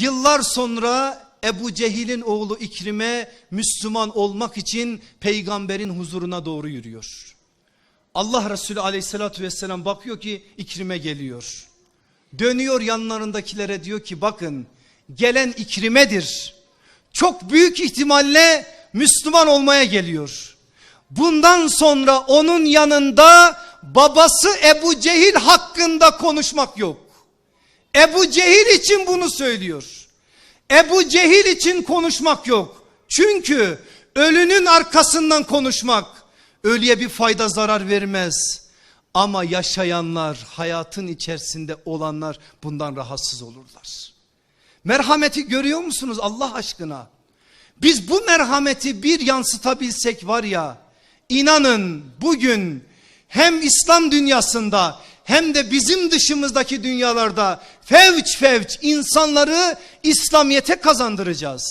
Yıllar sonra Ebu Cehil'in oğlu İkrim'e Müslüman olmak için peygamberin huzuruna doğru yürüyor. Allah Resulü aleyhissalatü vesselam bakıyor ki İkrim'e geliyor. Dönüyor yanlarındakilere diyor ki bakın gelen İkrim'edir. Çok büyük ihtimalle Müslüman olmaya geliyor. Bundan sonra onun yanında babası Ebu Cehil hakkında konuşmak yok. Ebu Cehil için bunu söylüyor. Ebu Cehil için konuşmak yok. Çünkü ölünün arkasından konuşmak ölüye bir fayda zarar vermez. Ama yaşayanlar hayatın içerisinde olanlar bundan rahatsız olurlar. Merhameti görüyor musunuz Allah aşkına? Biz bu merhameti bir yansıtabilsek var ya inanın bugün hem İslam dünyasında hem de bizim dışımızdaki dünyalarda fevç fevç insanları İslamiyete kazandıracağız.